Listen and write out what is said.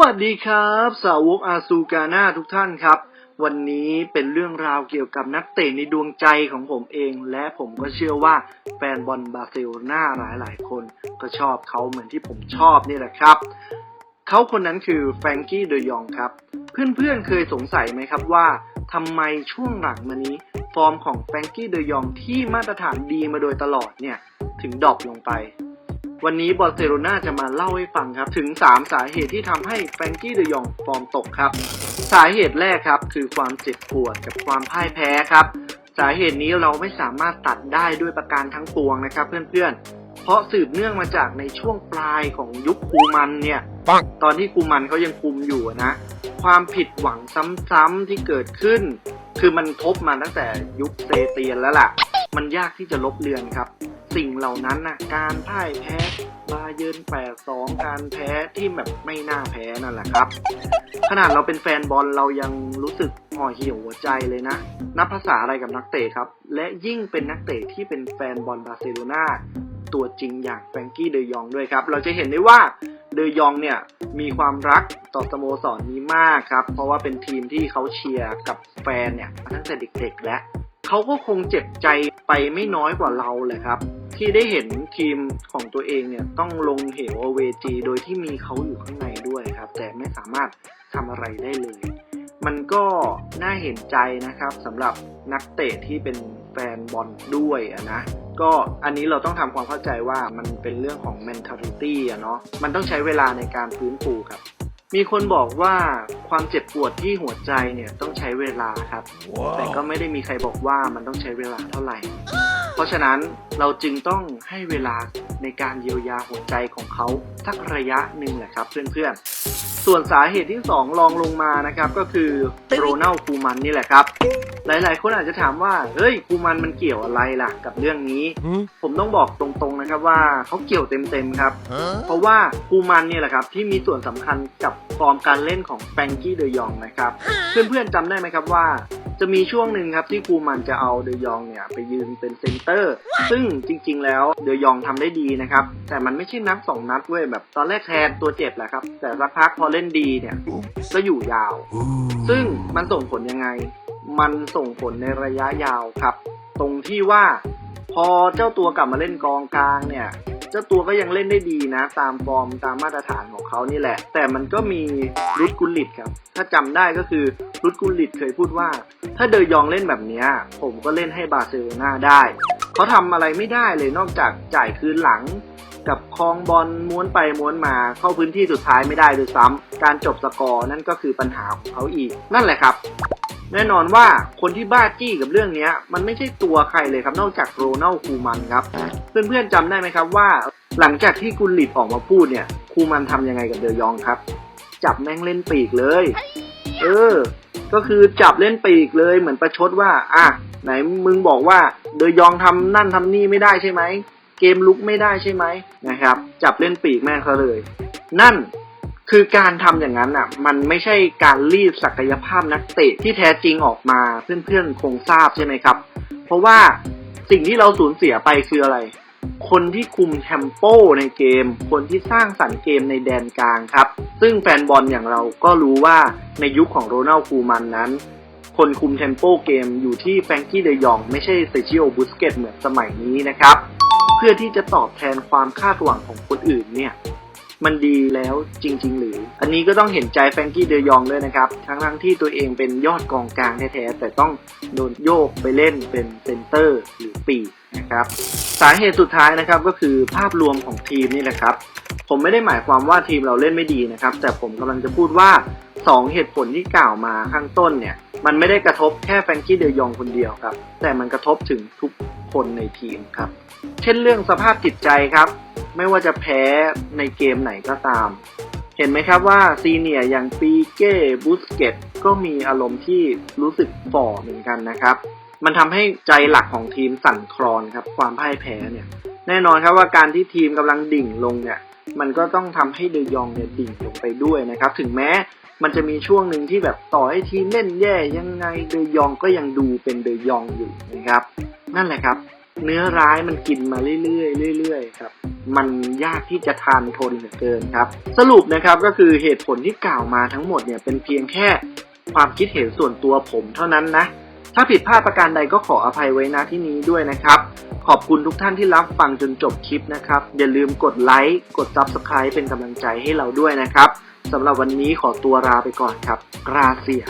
วัสดีครับ สาวกอาซูกาน่าทุกท่านครับ วันนี้เป็นเรื่องราวเกี่ยวกับนักเตะในดวงใจของผมเอง และผมก็เชื่อว่าแฟนบอลบาร์เซโลนาหลายๆ คนก็ชอบเขาเหมือนที่ผมชอบนี่แหละครับ เขาคนนั้นคือแฟรงกี้เดยองครับ เพื่อนๆเคยสงสัยไหมครับว่าทำไมช่วงหลังมานี้ ฟอร์มของแฟรงกี้เดยองที่มาตรฐานดีมาโดยตลอดเนี่ยถึงดรอปลงไป วันนี้บาร์เซโลนาจะมาเล่าให้ฟังครับ ถึง 3 สาเหตุที่ทำให้แฟรงกี้เดยองฟอร์มตกครับ สาเหตุแรกครับคือความเจ็บปวดกับความพ่ายแพ้ครับ สาเหตุนี้เราไม่สามารถตัดได้ด้วยประการทั้งปวงนะครับ เพื่อนๆ เพราะสืบเนื่องมาจากในช่วงปลายของยุคคูมันเนี่ยปังตอนที่คูมันเขายังคุมอยู่อะนะความผิดหวังซ้ำๆที่เกิดขึ้น คือมันทบมาตั้งแต่ยุคเซเตียนแล้วล่ะ มันยากที่จะลบเลือนครับ สิ่งเหล่านั้นนะการพ่ายแพ้บาเยิร์นแปดสองการแพ้ที่แบบไม่น่าแพ้นั่นแหละครับ ขนาดเราเป็นแฟนบอลเรายังรู้สึกห่อเหี่ยวหัวใจเลยนะ นับภาษาอะไรกับนักเตะครับ และยิ่งเป็นนักเตะที่เป็นแฟนบอลบาร์เซโลนาตัวจริงอย่างแฟรงกี้เดยองด้วยครับ เราจะเห็นได้ว่าเดยองเนี่ยมีความรักต่อสโมสรนี้มากครับ เพราะว่าเป็นทีมที่เขาเชียร์กับแฟนเนี่ยตั้งแต่เด็กๆ แล้วเขาก็คงเจ็บใจไปไม่น้อยกว่าเราเลยครับ ที่ได้เห็นทีมของตัวเองเนี่ยต้องลงเหวเอาเวจีโดยที่มีเขาอยู่ข้างในด้วยครับ แต่ไม่สามารถทำอะไรได้เลย มันก็น่าเห็นใจนะครับสำหรับนักเตะที่เป็นแฟนบอลด้วยอะนะก็อันนี้เราต้องทำความเข้าใจว่ามันเป็นเรื่องของ mentality อะเนาะมันต้องใช้เวลาในการฟื้นฟูครับ มีคนบอกว่าความเจ็บปวดที่หัวใจเนี่ยต้องใช้เวลาครับแต่ก็ไม่ได้มีใครบอกว่ามันต้องใช้เวลาเท่าไหร่ เพราะฉะนั้นเราจึงต้องให้เวลาในการเยียวยาหัวใจของเขาสักระยะหนึ่งแหละครับเพื่อนๆ ส่วนสาเหตุที่สองรองลงมานะครับก็คือโรนัลคูมันนี่แหละครับ หลายๆ คนอาจจะถามว่า เฮ้ยคูมันมันเกี่ยวอะไรล่ะกับเรื่องนี้ ผมต้องบอกตรงๆนะครับว่าเขาเกี่ยวเต็มๆครับ เพราะว่าคูมันเนี่ยแหละครับที่มีส่วนสำคัญกับฟอร์มการเล่นของแฟรงกี้เดยองนะครับ เพื่อนๆจำได้ไหมครับว่า จะมีช่วงหนึ่งครับที่คูมันจะเอาเดยองเนี่ยไปยืนเป็นเซนเตอร์ ซึ่งจริง ๆ แล้วเดยองทำได้ดีนะครับ แต่มันไม่ใช่นัดสองนัดเว้ยแบบตอนแรกแทนตัวเจ็บแหละครับ แต่สักพักพอเล่นดีเนี่ยก็อยู่ยาว ซึ่งมันส่งผลยังไง มันส่งผลในระยะยาวครับ ตรงที่ว่า พอเจ้าตัวกลับมาเล่นกองกลางเนี่ย เจ้าตัวก็ยังเล่นได้ดีนะ ตามฟอร์มตามมาตรฐานของเขานี่แหละ แต่มันก็มีรุดกุลิตครับ ถ้าจำได้ก็คือรุดกุลิตเคยพูดว่า ถ้าเดยองเล่นแบบนี้ผมก็เล่นให้บาร์เซโลนาได้เขาทำอะไรไม่ได้เลยนอกจากจ่ายคืนหลังกับคลองบอลม้วนไปม้วนมาเข้าพื้นที่สุดท้ายไม่ได้ด้วยซ้ำการจบสกอร์นั่นก็คือปัญหาของเขาอีก นั่นแหละครับ แน่นอนว่าคนที่บ้าจี้กับเรื่องนี้มันไม่ใช่ตัวใครเลยครับนอกจากโรนัลคูมันครับ เพื่อนๆจำได้ไหมครับว่า หลังจากที่กุลลิตออกมาพูดเนี่ยคูมันทำยังไงกับเดยองครับ จับแม่งเล่นปีกเลย เออ ก็คือจับเล่นปีกเลยเหมือนประชดว่า อะไหนมึงบอกว่าเดยองทำนั่นทำนี่ไม่ได้ใช่ไหมเกมลุกไม่ได้ใช่ไหมนะครับ จับเล่นปีกแม่งเขาเลย นั่น คือการทำอย่างนั้นอะ มันไม่ใช่การรีดศักยภาพนักเตะที่แท้จริงออกมาเพื่อนๆคงทราบใช่ไหมครับ เพราะว่าสิ่งที่เราสูญเสียไปคืออะไร คนที่คุมเทมโปในเกม คนที่สร้างสรรค์เกมในแดนกลางครับ ซึ่งแฟนบอลอย่างเราก็รู้ว่าในยุคของโรนัลคูมันนั้น คนคุมเทมโปเกมอยู่ที่แฟรงกี้เดยองไม่ใช่เซจิโอบุสเกตเหมือนสมัยนี้นะครับ เพื่อที่จะตอบแทนความคาดหวังของคนอื่นเนี่ย มันดีแล้วจริง ๆ หรือ อันนี้ก็ต้องเห็นใจแฟรงกี้เดยองด้วยนะครับ ทั้งทั้งที่ตัวเองเป็นยอดกองกลางแท้ๆแต่ต้องโดนโยกไปเล่นเป็นเซนเตอร์หรือปีกนะครับสาเหตุสุดท้ายนะครับก็คือภาพรวมของทีมนี่แหละครับ ผมไม่ได้หมายความว่าทีมเราเล่นไม่ดีนะครับ แต่ผมกำลังจะพูดว่า 2 เหตุผลที่กล่าวมาข้างต้นเนี่ยมันไม่ได้กระทบแค่แฟรงกี้เดยองคนเดียวครับ แต่มันกระทบถึงทุกคนในทีมครับ เช่นเรื่องสภาพจิตใจครับ ไม่ว่าจะแพ้ในเกมไหนก็ตาม เห็นไหมครับว่าซีเนียอย่างปีเก้บูสเกตก็มีอารมณ์ที่รู้สึกฝ่อเหมือนกันนะครับ มันทำให้ใจหลักของทีมสั่นคลอนครับ ความพ่ายแพ้เนี่ย แน่นอนครับว่าการที่ทีมกำลังดิ่งลงเนี่ย มันก็ต้องทำให้เดยองเนี่ยดิ่งลงไปด้วยนะครับ ถึงแม้มันจะมีช่วงหนึ่งที่แบบต่อให้ทีมเล่นแย่ยังไงเดยองก็ยังดูเป็นเดยองอยู่นะครับ นั่นแหละครับ เนื้อร้ายมันกินมาเรื่อยๆเรื่อยๆครับ มันยากที่จะทานทนเหลือเกินครับ สรุปนะครับก็คือเหตุผลที่กล่าวมาทั้งหมดเนี่ยเป็นเพียงแค่ความคิดเห็นส่วนตัวผมเท่านั้นนะ ถ้าผิดพลาดประการใดก็ขออภัยไว้ณที่นี้ด้วยนะครับ ขอบคุณทุกท่านที่รับฟังจนจบคลิปนะครับ อย่าลืมกดไลค์ กด Subscribe เป็นกำลังใจให้เราด้วยนะครับสำหรับวันนี้ขอตัวลาไปก่อนครับ กราเซีย